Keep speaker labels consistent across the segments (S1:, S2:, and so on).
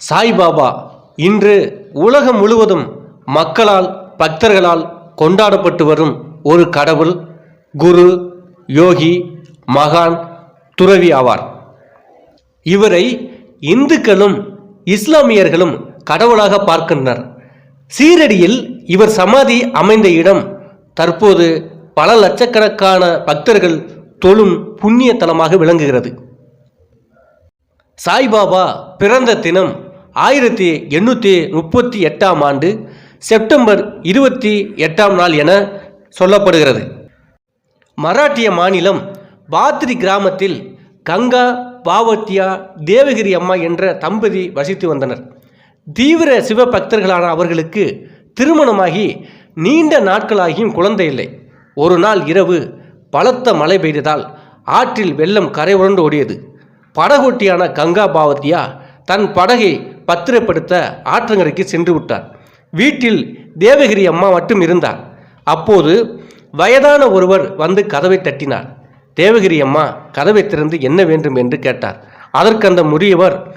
S1: சாய்பாபா இன்று உலகம் முழுவதும் மக்களால் பக்தர்களால் கொண்டாடப்பட்டு வரும் ஒரு கடவுள் குரு யோகி மகான் துறவி ஆவார். இவரை இந்துக்களும் இஸ்லாமியர்களும் கடவுளாக பார்க்கின்றனர். சீரடியில் இவர் சமாதி அமைந்த இடம் தற்போது பல லட்சக்கணக்கான பக்தர்கள் தொழும் புண்ணிய தலமாக விளங்குகிறது. சாய்பாபா பிறந்த தினம் ஆயிரத்தி எண்ணூற்றி முப்பத்தி எட்டாம் ஆண்டு செப்டம்பர் இருபத்தி எட்டாம் நாள் என சொல்லப்படுகிறது. மராட்டிய மாநிலம் பாத்ரி கிராமத்தில் கங்கா பாவத்தியா தேவகிரி அம்மா என்ற தம்பதி வசித்து வந்தனர். தீவிர சிவபக்தர்களான அவர்களுக்கு திருமணமாகி நீண்ட நாட்களாகியும் குழந்தை இல்லை. ஒரு நாள் இரவு பலத்த மழை பெய்ததால் ஆற்றில் வெள்ளம் கரை உரண்டு ஓடியது. படகோட்டியான கங்கா பாவத்தியா தன் படகை பத்திரப்படுத்த ஆற்றங்கரைக்கு சென்று விட்டார். வீட்டில் தேவகிரி அம்மா மட்டும் இருந்தார். அப்போது வயதான ஒருவர் வந்து கதவை தட்டினார். தேவகிரி அம்மா கதவை திறந்து என்ன வேண்டும்? என்று கேட்டார். அதற்கு அந்த முதியவர்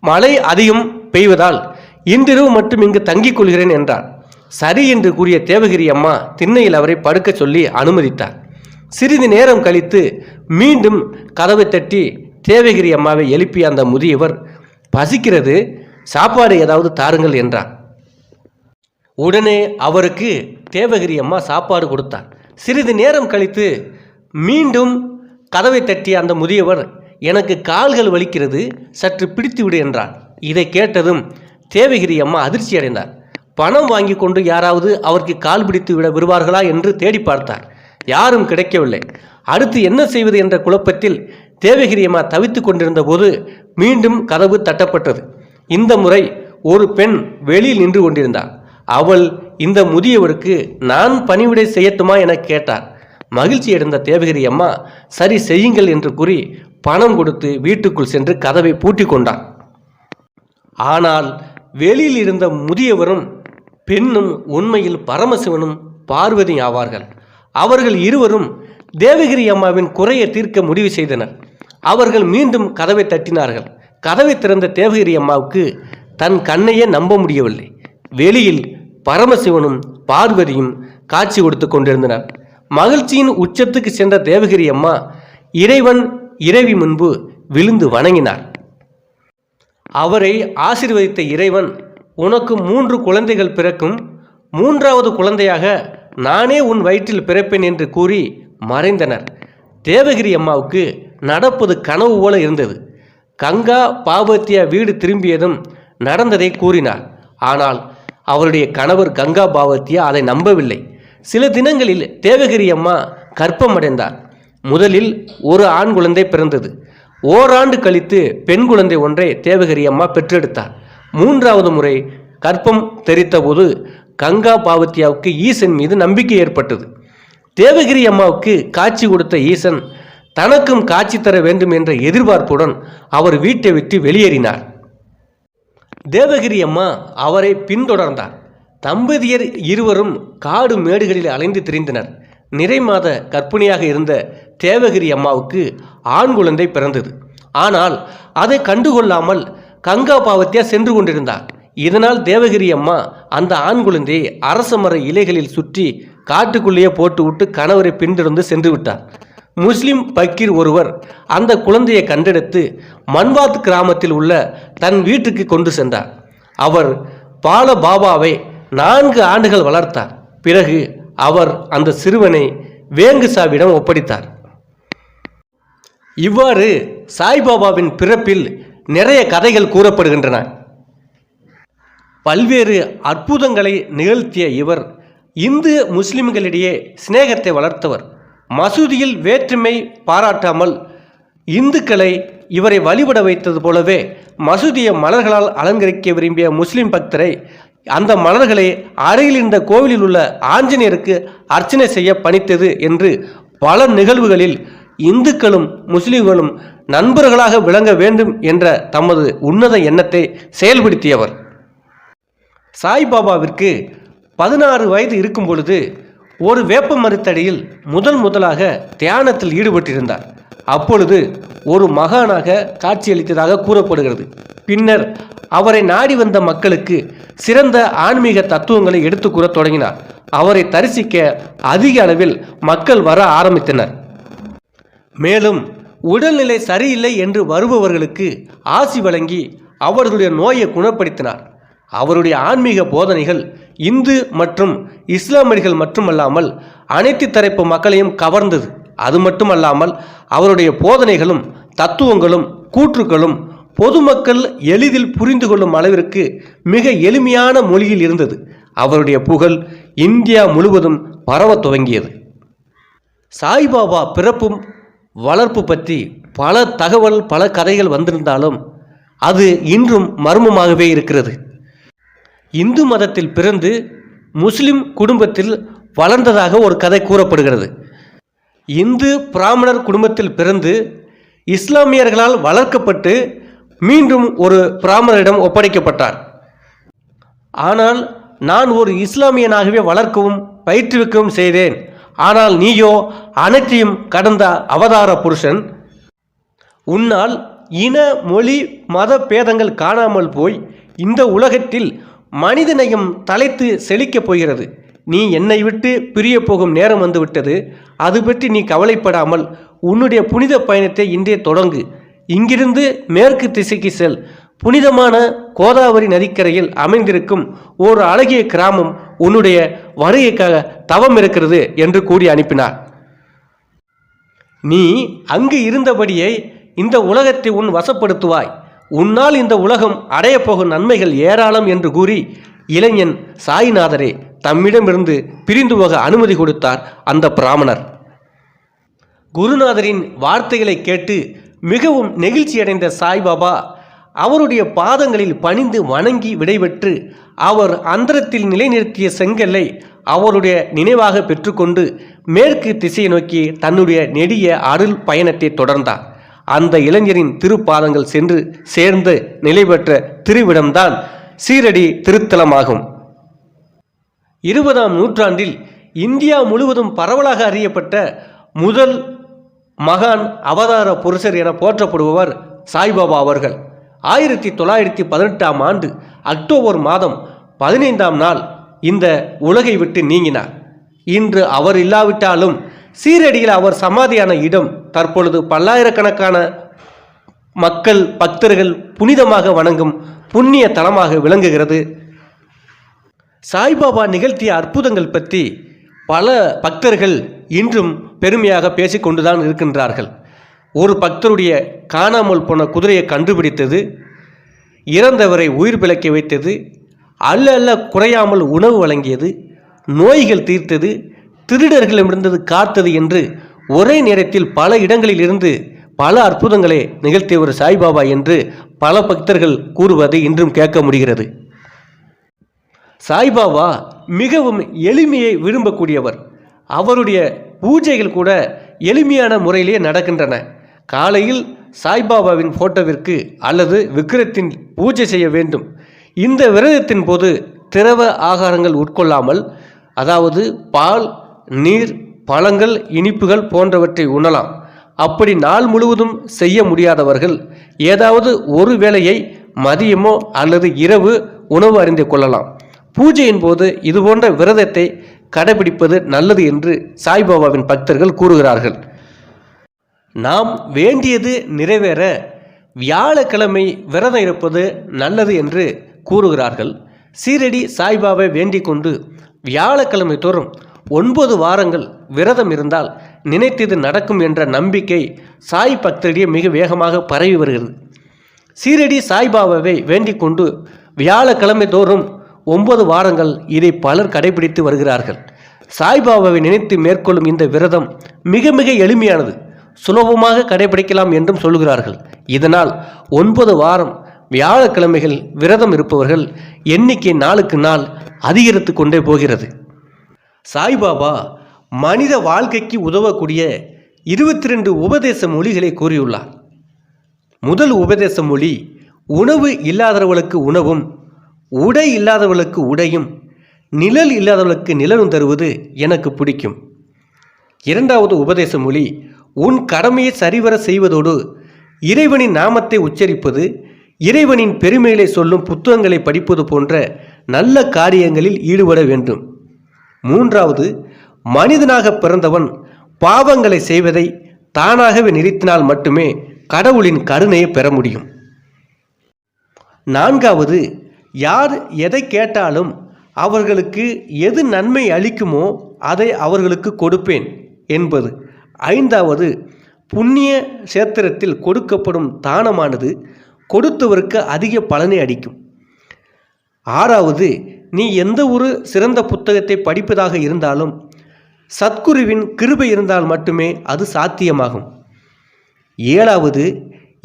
S1: மழை அதிகம் பெய்வதால் இன்றிரவு மட்டும் இங்கு தங்கிக் கொள்கிறேன் என்றார். சரி என்று கூறிய தேவகிரி அம்மா திண்ணையில் அவரை படுக்கச் சொல்லி அனுமதித்தார். சிறிது நேரம் கழித்து மீண்டும் கதவை தட்டி தேவகிரி அம்மாவை எழுப்பிய அந்த முதியவர் பசிக்கிறது சாப்பாடு ஏதாவது தாருங்கள் என்றார் உடனே அவருக்கு தேவகிரி அம்மா சாப்பாடு கொடுத்தார் சிறிது நேரம் கழித்து மீண்டும் கதவை தட்டிய அந்த முதியவர் எனக்கு கால்கள் வலிக்கிறது சற்று பிடித்து விடு என்றார் இதை கேட்டதும் தேவகிரி அம்மா அதிர்ச்சி அடைந்தார் பணம் வாங்கி கொண்டு யாராவது அவருக்கு கால் பிடித்து விட விடுவார்களா என்று தேடி பார்த்தார் யாரும் கிடைக்கவில்லை. அடுத்து என்ன செய்வது? என்ற குழப்பத்தில் தேவகிரி அம்மா தவித்து கொண்டிருந்த போது மீண்டும் கதவு தட்டப்பட்டது. இந்த முறை ஒரு பெண் வெளியில் நின்று கொண்டிருந்தாள். அவள் இந்த முதியவருக்கு நான் பணிவிடை செய்யட்டுமா என கேட்டார். மகிழ்ச்சி அடைந்த தேவகிரி அம்மா சரி செய்யுங்கள் என்று கூறி பணம் கொடுத்து வீட்டுக்குள் சென்று கதவை பூட்டி கொண்டார் ஆனால் வெளியில் இருந்த முதியவரும் பெண்ணும் உண்மையில் பரமசிவனும் பார்வதி ஆவார்கள். அவர்கள் இருவரும் தேவகிரி அம்மாவின் குறையை தீர்க்க முடிவு செய்தனர். அவர்கள் மீண்டும் கதவை தட்டினார்கள். கதவை திறந்த தேவகிரி அம்மாவுக்கு தன் கண்ணையே நம்ப முடியவில்லை. வெளியில் பரமசிவனும் பார்வதியும் காட்சி கொடுத்து கொண்டிருந்தனர். மகிழ்ச்சியின் உச்சத்துக்கு சென்ற தேவகிரி அம்மா இறைவன் இறைவி முன்பு விழுந்து வணங்கினார். அவரை ஆசிர்வதித்த இறைவன் உனக்கு மூன்று குழந்தைகள் பிறக்கும். மூன்றாவது குழந்தையாக நானே உன் வயிற்றில் பிறப்பேன் என்று கூறி மறைந்தனர். தேவகிரி அம்மாவுக்கு நடப்பது கனவு போல இருந்தது. கங்கா பாவத்தியா வீடு திரும்பியதும் நடந்ததை கூறினார். ஆனால் அவருடைய கணவர் கங்கா பாவத்தியா அதை நம்பவில்லை. சில தினங்களில் தேவகிரி அம்மா கற்பமடைந்தார் முதலில் ஒரு ஆண் குழந்தை பிறந்தது. ஓராண்டு கழித்து பெண் குழந்தை ஒன்றை தேவகிரி அம்மா பெற்றெடுத்தார். மூன்றாவது முறை கற்பம் தெரித்தபோது கங்கா பாவத்தியாவுக்கு ஈசன் மீது நம்பிக்கை ஏற்பட்டது. தேவகிரி அம்மாவுக்கு காட்சி கொடுத்த ஈசன் தனக்கும் காட்சி தர வேண்டும் என்ற எதிர்பார்ப்புடன் அவர் வீட்டை விட்டு வெளியேறினார். தேவகிரி அம்மா அவரை பின்தொடர்ந்தார். தம்பதியர் இருவரும் காடு மேடுகளில் அலைந்து திரிந்தனர். நிறை மாத கர்ப்பிணியாக இருந்த தேவகிரி அம்மாவுக்கு ஆண் குழந்தை பிறந்தது. ஆனால் அதை கண்டுகொள்ளாமல் கங்கா பாவத்தியா சென்று கொண்டிருந்தார். இதனால் தேவகிரி அம்மா அந்த ஆண் குழந்தையை அரச மர இலைகளில் சுற்றி காட்டுக்குள்ளேயே போட்டுவிட்டு கணவரை பின்தொடர்ந்து சென்று விட்டார். முஸ்லிம் பக்கீர் ஒருவர் அந்த குழந்தையை கண்டெடுத்து மன்வாத் கிராமத்தில் உள்ள தன் வீட்டுக்கு கொண்டு சென்றார். அவர் பால பாபாவை நான்கு ஆண்டுகள் வளர்த்தார். பிறகு அவர் அந்த சிறுவனை வேங்குசாவிடம் ஒப்படைத்தார். இவ்வாறு சாய்பாபாவின் பிறப்பில் நிறைய கதைகள் கூறப்படுகின்றன. பல்வேறு அற்புதங்களை நிகழ்த்திய இவர் இந்து முஸ்லிம்களிடையே சிநேகத்தை வளர்த்தவர். மசூதியில் வேற்றுமை பாராட்டாமல் இந்துக்களை இவரை வழிபட வைத்தது போலவே மசூதியை மலர்களால் அலங்கரிக்க விரும்பிய முஸ்லிம் பக்தரை அந்த மலர்களை அருகில் இருந்த கோவிலில் உள்ள ஆஞ்சநேயருக்கு அர்ச்சனை செய்ய பணித்தது என்று பல நிகழ்வுகளில் இந்துக்களும் முஸ்லிம்களும் நண்பர்களாக விளங்க வேண்டும் என்ற தமது உன்னத எண்ணத்தை செயல்படுத்தியவர். சாய்பாபாவிற்கு பதினாறு வயது இருக்கும் பொழுது ஒரு வேப்ப மரத்தடியில் முதல் முதலாக தியானத்தில் ஈடுபட்டிருந்தார். அப்பொழுது ஒரு மகானாக காட்சியளித்ததாக கூறப்படுகிறது. பின்னர் அவரை நாடி வந்த மக்களுக்கு சிறந்த ஆன்மீக தத்துவங்களை எடுத்துக் கூறத் தொடங்கினார். அவரை தரிசிக்க அதிக அளவில் மக்கள் வர ஆரம்பித்தனர். மேலும் உடல்நிலை சரியில்லை என்று வருபவர்களுக்கு ஆசி வழங்கி அவர்களுடைய நோயை குணப்படுத்தினார். அவருடைய ஆன்மீக போதனைகள் இந்து மற்றும் இஸ்லாமியர்கள் மட்டுமல்லாமல் அனைத்து தரப்பு மக்களையும் கவர்ந்தது. அது மட்டுமல்லாமல் அவருடைய போதனைகளும் தத்துவங்களும் கூற்றுக்களும் பொதுமக்கள் எளிதில் புரிந்து கொள்ளும் அளவிற்கு மிக எளிமையான மொழியில் இருந்தது. அவருடைய புகழ் இந்தியா முழுவதும் பரவத் துவங்கியது. சாய்பாபா பிறப்பும் வளர்ப்பு பற்றி பல தகவல் பல கதைகள் வந்திருந்தாலும் அது இன்றும் மர்மமாகவே இருக்கிறது. இந்து மதத்தில் பிறந்து முஸ்லிம் குடும்பத்தில் வளர்ந்ததாக ஒரு கதை கூறப்படுகிறது. இந்து பிராமணர் குடும்பத்தில் பிறந்து இஸ்லாமியர்களால் வளர்க்கப்பட்டு மீண்டும் ஒரு பிராமணரிடம் ஒப்படைக்கப்பட்டார். ஆனால் நான் ஒரு இஸ்லாமியனாகவே வளர்க்கவும் பயிற்றுவிக்கவும் செய்தேன். ஆனால் நீயோ அனைத்தையும் கடந்த அவதார புருஷன். உன்னால் இன மொழி மத பேதங்கள் காணாமல் போய் இந்த உலகத்தில் மனிதநேயம் தலைத்து செழிக்கப் போகிறது. நீ என்னை விட்டு பிரிய போகும் நேரம் வந்துவிட்டது அது பற்றி நீ கவலைப்படாமல் உன்னுடைய புனித பயணத்தை இன்றே தொடங்கு. இங்கிருந்து மேற்கு திசைக்கு செல். புனிதமான கோதாவரி நதிக்கரையில் அமைந்திருக்கும் ஒரு அழகிய கிராமம் உன்னுடைய வருகைக்காக தவம் இருக்கிறது என்று கூறி அனுப்பினார். நீ அங்கு இருந்தபடியே இந்த உலகத்தை உன் வசப்படுத்துவாய். உன்னால் இந்த உலகம் அடையப் போகும் நன்மைகள் ஏராளம் என்று கூறி இளைஞன் சாய்நாதரே தம்மிடமிருந்து பிரிந்து போக அனுமதி கொடுத்தார் அந்த பிராமணர். குருநாதரின் வார்த்தைகளை கேட்டு மிகவும் நெகிழ்ச்சியடைந்த சாய்பாபா அவருடைய பாதங்களில் பணிந்து வணங்கி விடைபெற்று அவர் அந்தரத்தில் நிலைநிறுத்திய செங்கல்லை அவருடைய நினைவாக பெற்றுக்கொண்டு மேற்கு திசையை நோக்கி தன்னுடைய நெடிய அருள் பயணத்தை தொடர்ந்தார். அந்த இளைஞரின் திருப்பாதங்கள் சென்று சேர்ந்து நிலை பெற்ற திருவிடம்தான் சீரடி திருத்தலமாகும். இருபதாம் நூற்றாண்டில் இந்தியா முழுவதும் பரவலாக அறியப்பட்ட முதல் மகான் அவதார புருஷர் என போற்றப்படுபவர் சாய்பாபா அவர்கள். ஆயிரத்தி தொள்ளாயிரத்தி பதினெட்டாம் ஆண்டு அக்டோபர் மாதம் பதினைந்தாம் நாள் இந்த உலகை விட்டு நீங்கினார். இன்று அவர் இல்லாவிட்டாலும் சீரடியில் அவர் சமாதியான இடம் தற்பொழுது பல்லாயிரக்கணக்கான மக்கள் பக்தர்கள் புனிதமாக வணங்கும் புண்ணிய தலமாக விளங்குகிறது. சாய்பாபா நிகழ்த்திய அற்புதங்கள் பற்றி பல பக்தர்கள் இன்றும் பெருமையாக பேசிக்கொண்டுதான் இருக்கின்றார்கள். ஒரு பக்தருடைய காணாமல் போன குதிரையை கண்டுபிடித்தது இறந்தவரை உயிர் பிழைக்க வைத்தது அல்ல அல்ல குறையாமல் உணவு வழங்கியது நோய்கள் தீர்த்தது திருடர்களிடமிருந்தது காத்தது என்று ஒரே நேரத்தில் பல இடங்களில் இருந்து பல அற்புதங்களை நிகழ்த்தியவர் சாய்பாபா என்று பல பக்தர்கள் கூறுவதை இன்றும் கேட்க முடிகிறது. சாய்பாபா மிகவும் எளிமையை விரும்பக்கூடியவர். அவருடைய பூஜைகள் கூட எளிமையான முறையிலேயே நடக்கின்றன. காலையில் சாய்பாபாவின் போட்டோவிற்கு அல்லது விக்கிரத்தின் பூஜை செய்ய வேண்டும். இந்த விரதத்தின் போது திரவ ஆகாரங்கள் உட்கொள்ளாமல் அதாவது பால் நீர் பழங்கள் இனிப்புகள் போன்றவற்றை உண்ணலாம். அப்படி நாள் முழுவதும் செய்ய முடியாதவர்கள் ஏதாவது ஒரு வேளையை மதியமோ அல்லது இரவு உணவு அறிந்து கொள்ளலாம். பூஜையின் போது இதுபோன்ற விரதத்தை கடைபிடிப்பது நல்லது என்று சாய்பாபாவின் பக்தர்கள் கூறுகிறார்கள். நாம் வேண்டியது நிறைவேற வியாழக்கிழமை விரதம் இருப்பது நல்லது என்று கூறுகிறார்கள். சீரடி சாய்பாபை வேண்டிக் கொண்டு வியாழக்கிழமை தோறும் ஒன்பது வாரங்கள் விரதம் இருந்தால் நினைத்தது நடக்கும் என்ற நம்பிக்கை சாய் பக்தரிடையே மிக வேகமாக பரவி வருகிறது. சீரடி சாய்பாபாவை வேண்டிக் கொண்டு வியாழக்கிழமை தோறும் ஒன்பது வாரங்கள் இதை பலர் கடைபிடித்து வருகிறார்கள். சாய்பாபாவை நினைத்து மேற்கொள்ளும் இந்த விரதம் மிக மிக எளிமையானது. சுலபமாக கடைபிடிக்கலாம் என்றும் சொல்கிறார்கள். இதனால் ஒன்பது வாரம் வியாழக்கிழமைகள் விரதம் இருப்பவர்கள் எண்ணிக்கை நாளுக்கு நாள் அதிகரித்து கொண்டே போகிறது. சாய்பாபா மனித வாழ்க்கைக்கு உதவக்கூடிய இருபத்தி ரெண்டு உபதேச மொழிகளை கூறியுள்ளார். முதல் உபதேச மொழி உணவு இல்லாதவர்களுக்கு உணவும் உடை இல்லாதவர்களுக்கு உடையும் நிழல் இல்லாதவர்களுக்கு நிழலும் தருவது எனக்கு பிடிக்கும். இரண்டாவது உபதேச மொழி உன் கடமையை சரிவர செய்வதோடு இறைவனின் நாமத்தை உச்சரிப்பது இறைவனின் பெருமைகளை சொல்லும் புத்தகங்களை படிப்பது போன்ற நல்ல காரியங்களில் ஈடுபட வேண்டும். மூன்றாவது மனிதனாக பிறந்தவன் பாவங்களை செய்வதை தானாகவே நிறுத்தினால் மட்டுமே கடவுளின் கருணையை பெற முடியும். நான்காவது யார் எதை கேட்டாலும் அவர்களுக்கு எது நன்மை அளிக்குமோ அதை அவர்களுக்கு கொடுப்பேன் என்பது. ஐந்தாவது புண்ணிய சேத்திரத்தில் கொடுக்கப்படும் தானமானது கொடுத்தவருக்கு அதிக பலனை அடிக்கும் ஆறாவது நீ எந்த ஒரு சிறந்த புத்தகத்தை படிப்பதாக இருந்தாலும் சத்குருவின் கிருபை இருந்தால் மட்டுமே அது சாத்தியமாகும். ஏழாவது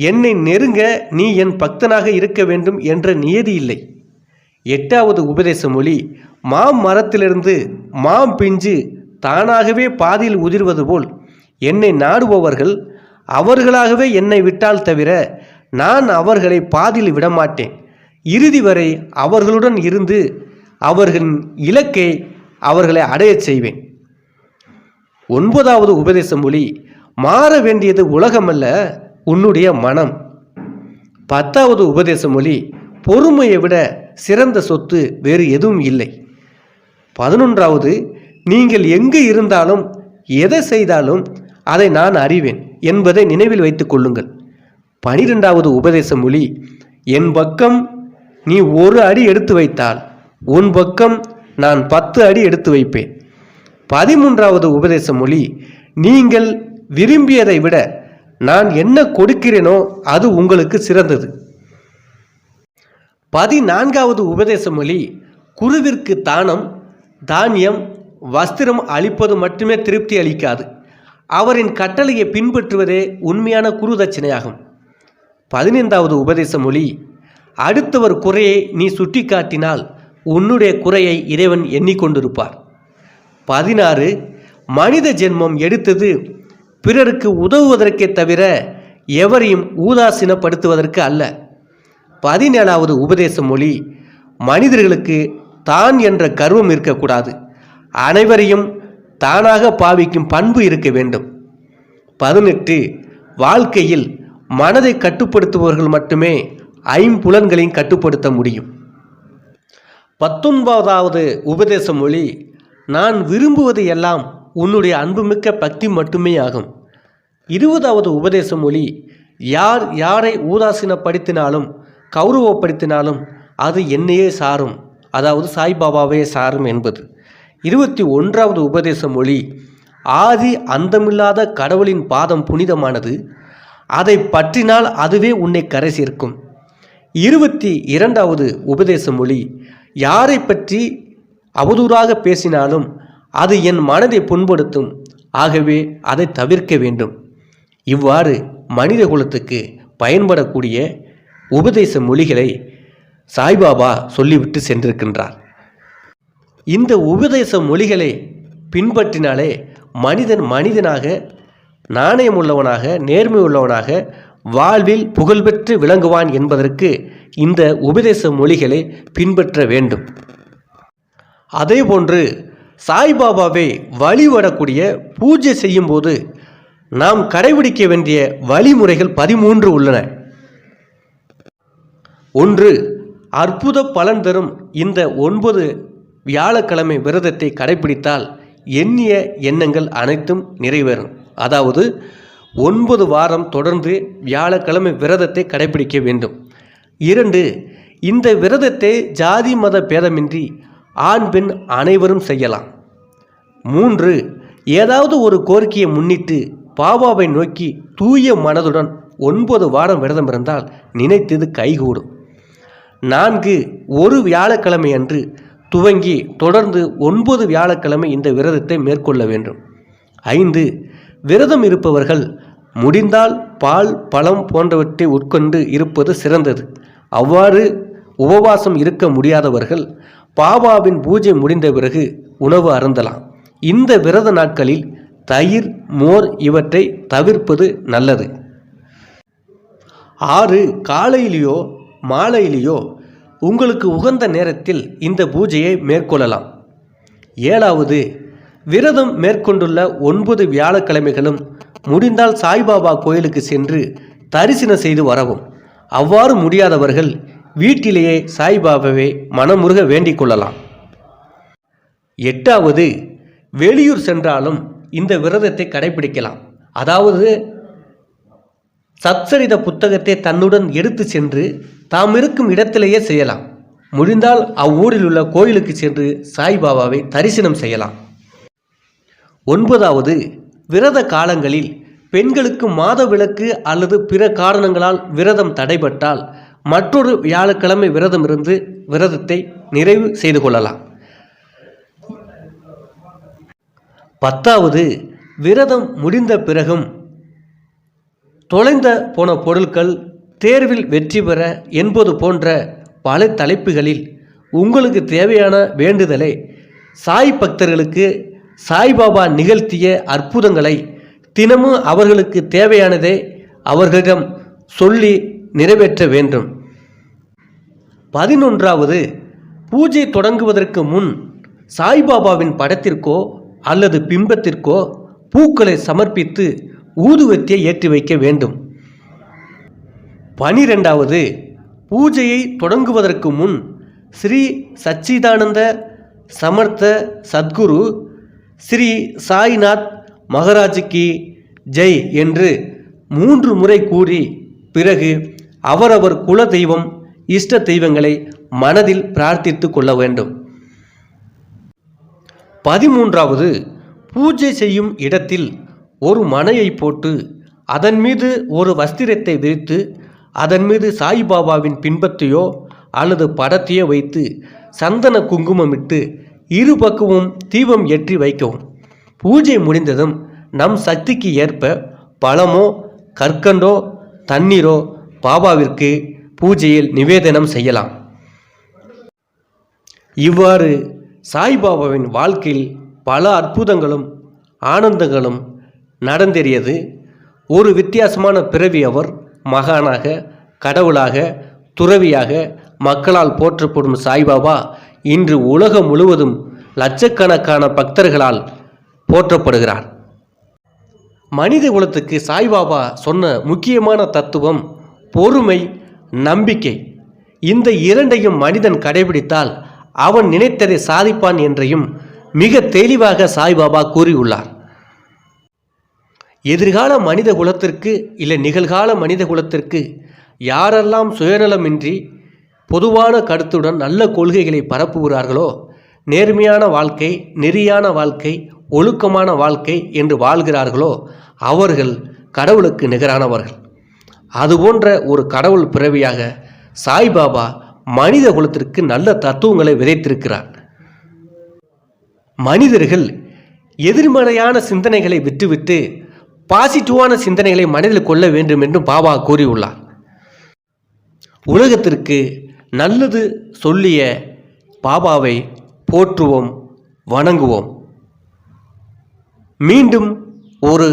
S1: என்னை நெருங்க நீ என் பக்தனாக இருக்க வேண்டும் என்ற நியதி இல்லை. எட்டாவது உபதேச மொழி மாம் மரத்திலிருந்து மாம் பிஞ்சு தானாகவே பாதியில் உதிர்வது போல் என்னை நாடுபவர்கள் அவர்களாகவே என்னை விட்டால் தவிர நான் அவர்களை பாதியில் விடமாட்டேன். இறுதி வரை அவர்களுடன் இருந்து அவர்களின் இலக்கை அவர்களை அடையச் செய்வேன். ஒன்பதாவது உபதேச மொழி மாற வேண்டியது உலகமல்ல உன்னுடைய மனம். பத்தாவது உபதேச மொழி பொறுமையை விட சிறந்த சொத்து வேறு எதுவும் இல்லை. பதினொன்றாவது நீங்கள் எங்கு இருந்தாலும் எதை செய்தாலும் அதை நான் அறிவேன் என்பதை நினைவில் வைத்துக் கொள்ளுங்கள். பனிரெண்டாவது உபதேச மொழி என் பக்கம் நீ ஒரு அடி எடுத்து வைத்தால் உன் பக்கம் நான் பத்து அடி எடுத்து வைப்பேன். பதிமூன்றாவது உபதேச மொழி நீங்கள் விரும்பியதை விட நான் என்ன கொடுக்கிறேனோ அது உங்களுக்கு சிறந்தது. பதினான்காவது உபதேச மொழி குருவிற்கு தானம் தானியம் வஸ்திரம் அளிப்பது மட்டுமே திருப்தி அளிக்காது. அவரின் கட்டளையை பின்பற்றுவதே உண்மையான குரு தட்சிணையாகும். பதினைந்தாவது உபதேச மொழி அடுத்தவர் குறையை நீ சுட்டி காட்டினால் உன்னுடைய குறையை இறைவன் எண்ணிக்கொண்டிருப்பார். பதினாறு மனித ஜென்மம் எடுத்தது பிறருக்கு உதவுவதற்கே தவிர எவரையும் ஊதாசீனப்படுத்துவதற்கு அல்ல. பதினேழாவது உபதேச மொழி மனிதர்களுக்கு தான் என்ற கர்வம் இருக்கக்கூடாது. அனைவரையும் தானாக பாவிக்கும் பண்பு இருக்க வேண்டும். பதினெட்டு வாழ்க்கையில் மனதை கட்டுப்படுத்துபவர்கள் மட்டுமே ஐம்புலன்களையும் கட்டுப்படுத்த முடியும். பத்தொன்பதாவது உபதேச மொழி நான் விரும்புவது எல்லாம் உன்னுடைய அன்புமிக்க பக்தி மட்டுமே ஆகும். இருபதாவது உபதேச மொழி யார் யாரை ஊதாசீனப்படுத்தினாலும் கௌரவப்படுத்தினாலும் அது என்னையே சாரும். அதாவது சாய்பாபாவே சாரும் என்பது. இருபத்தி ஒன்றாவது உபதேச மொழி ஆதி அந்தமில்லாத கடவுளின் பாதம் புனிதமானது. அதை பற்றினால் அதுவே உன்னை கரை சேர்க்கும். இருபத்தி இரண்டாவது உபதேச மொழி யாரை பற்றி அவதூறாக பேசினாலும் அது என் மனதை புண்படுத்தும். ஆகவே அதை தவிர்க்க வேண்டும். இவ்வாறு மனித குலத்துக்கு பயன்படக்கூடிய உபதேச மொழிகளை சாய்பாபா சொல்லிவிட்டு சென்றிருக்கின்றார். இந்த உபதேச மொழிகளை பின்பற்றினாலே மனிதன் மனிதனாக நாணயம் உள்ளவனாக நேர்மை உள்ளவனாக வாழ்வில் புகழ்பெற்று விளங்குவான் என்பதற்கு இந்த உபதேச மொழிகளை பின்பற்ற வேண்டும். அதேபோன்று சாய்பாபாவை வழிபடக்கூடிய பூஜை செய்யும்போது நாம் கடைபிடிக்க வேண்டிய வழிமுறைகள் பதிமூன்று உள்ளன. ஒன்று அற்புத பலன் தரும் இந்த ஒன்பது வியாழக்கிழமை விரதத்தை கடைபிடித்தால் எண்ணிய எண்ணங்கள் அனைத்தும் நிறைவேறும். அதாவது ஒன்பது வாரம் தொடர்ந்து வியாழக்கிழமை விரதத்தை கடைபிடிக்க வேண்டும். இரண்டு இந்த விரதத்தை ஜாதி மத பேதமின்றி ஆண் பெண் அனைவரும் செய்யலாம். மூன்று ஏதாவது ஒரு கோரிக்கையை முன்னிட்டு பாபாவை நோக்கி தூய மனதுடன் ஒன்பது வாரம் விரதம் இருந்தால் நினைத்தது கைகூடும். நான்கு ஒரு வியாழக்கிழமை அன்று துவங்கி தொடர்ந்து ஒன்பது வியாழக்கிழமை இந்த விரதத்தை மேற்கொள்ள வேண்டும். ஐந்து விரதம் இருப்பவர்கள் முடிந்தால் பால் பழம் போன்றவற்றை உட்கொண்டு இருப்பது சிறந்தது. அவ்வாறு உபவாசம் இருக்க முடியாதவர்கள் பாபாவின் பூஜை முடிந்த பிறகு உணவு அருந்தலாம். இந்த விரத நாட்களில் தயிர் மோர் இவற்றை தவிர்ப்பது நல்லது. ஆறு காலையிலேயோ மாலையிலேயோ உங்களுக்கு உகந்த நேரத்தில் இந்த பூஜையை மேற்கொள்ளலாம். ஏழாவது விரதம் மேற்கொண்டுள்ள ஒன்பது வியாழக்கிழமைகளும் முடிந்தால் சாய்பாபா கோயிலுக்கு சென்று தரிசனம் செய்து வரவும். அவ்வாறு முடியாதவர்கள் வீட்டிலேயே சாய்பாபாவை மனமுருக வேண்டிக் கொள்ளலாம். எட்டாவது வெளியூர் சென்றாலும் இந்த விரதத்தை கடைபிடிக்கலாம் அதாவது சத்சரித புத்தகத்தை தன்னுடன் எடுத்து சென்று தாம் இருக்கும் இடத்திலேயே செய்யலாம். முடிந்தால் அவ்வூரில் உள்ள கோயிலுக்கு சென்று சாய்பாபாவை தரிசனம் செய்யலாம். ஒன்பதாவது விரத காலங்களில் பெண்களுக்கு மாதவிலக்கு அல்லது பிற காரணங்களால் விரதம் தடைபட்டால் மற்றொரு வியாழக்கிழமை விரதம் இருந்து விரதத்தை நிறைவு செய்து கொள்ளலாம். பத்தாவது விரதம் முடிந்த பிறகும் தொலைந்த போன பொருட்கள் தேர்வில் வெற்றி பெற என்பது போன்ற பல தலைப்புகளில் உங்களுக்கு தேவையான வேண்டுதலை சாய் பக்தர்களுக்கு சாய்பாபா நிகழ்த்திய அற்புதங்களை தினமும் அவர்களுக்கு தேவையானதை அவர்களிடம் சொல்லி நிறைவேற்ற வேண்டும். பதினொன்றாவது பூஜை தொடங்குவதற்கு முன் சாய்பாபாவின் படத்திற்கோ அல்லது பிம்பத்திற்கோ பூக்களை சமர்ப்பித்து ஊதுவத்தியை ஏற்றி வைக்க வேண்டும். பனிரெண்டாவது பூஜையை தொடங்குவதற்கு முன் ஸ்ரீ சச்சிதானந்த சமர்த்த சத்குரு ஸ்ரீ சாய்நாத் மகராஜுக்கு ஜெய் என்று மூன்று முறை கூறி பிறகு அவரவர் குல தெய்வம் இஷ்ட தெய்வங்களை மனதில் பிரார்த்தித்து கொள்ள வேண்டும். பதிமூன்றாவது பூஜை செய்யும் இடத்தில் ஒரு மனையை போட்டு அதன் மீது ஒரு வஸ்திரத்தை விரித்து அதன் மீது சாய்பாபாவின் பின்பத்தையோ அல்லது படத்தையோ வைத்து சந்தன குங்குமமிட்டு இரு பக்கமும் தீபம் ஏற்றி வைக்கவும். பூஜை முடிந்ததும் நம் சக்திக்கு ஏற்ப பழமோ கற்கண்டோ தண்ணீரோ பாபாவிற்கு பூஜையில் நிவேதனம் செய்யலாம். இவ்வாறு சாய்பாபாவின் வாழ்க்கையில் பல அற்புதங்களும் ஆனந்தங்களும் நடந்தேறியது. ஒரு வித்தியாசமான பிறவி அவர் மகானாக கடவுளாக துறவியாக மக்களால் போற்றப்படும் சாய்பாபா இன்று உலகம் முழுவதும் லட்சக்கணக்கான பக்தர்களால் போற்றப்படுகிறார். மனித குலத்துக்கு சாய்பாபா சொன்ன முக்கியமான தத்துவம் பொறுமை நம்பிக்கை. இந்த இரண்டையும் மனிதன் கடைபிடித்தால் அவன் நினைத்ததை சாதிப்பான் என்றையும் மிக தெளிவாக சாய்பாபா கூறியுள்ளார். எதிர்கால மனித குலத்திற்கு இல்லை நிகழ்கால மனித குலத்திற்கு யாரெல்லாம் சுயநலமின்றி பொதுவான கருத்துடன் நல்ல கொள்கைகளை பரப்புகிறார்களோ? நேர்மையான வாழ்க்கை நெறியான வாழ்க்கை ஒழுக்கமான வாழ்க்கை என்று வாழ்கிறார்களோ? அவர்கள் கடவுளுக்கு நிகரானவர்கள். அதுபோன்ற ஒரு கடவுள் பிறவியாக சாய்பாபா மனித குலத்திற்கு நல்ல தத்துவங்களை விதைத்திருக்கிறார். மனிதர்கள் எதிர்மறையான சிந்தனைகளை விட்டுவிட்டு பாசிட்டிவான சிந்தனைகளை மனதில் கொள்ள வேண்டும் என்றும் பாபா கூறியுள்ளார். உலகத்திற்கு நல்லது சொல்லிய பாபாவை போற்றுவோம் வணங்குவோம். மீண்டும் ஒரு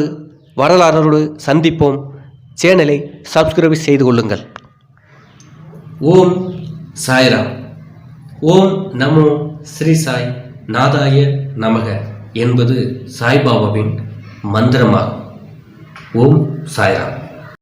S1: வரலாறோடு சந்திப்போம். சேனலை சப்ஸ்கிரைப் செய்து கொள்ளுங்கள். ஓம் சாய்ராம். ஓம் நமோ ஸ்ரீ சாய் நாதாய நமக என்பது சாய்பாபாவின் மந்திரமாகும். ஓம் சாய்ராம்.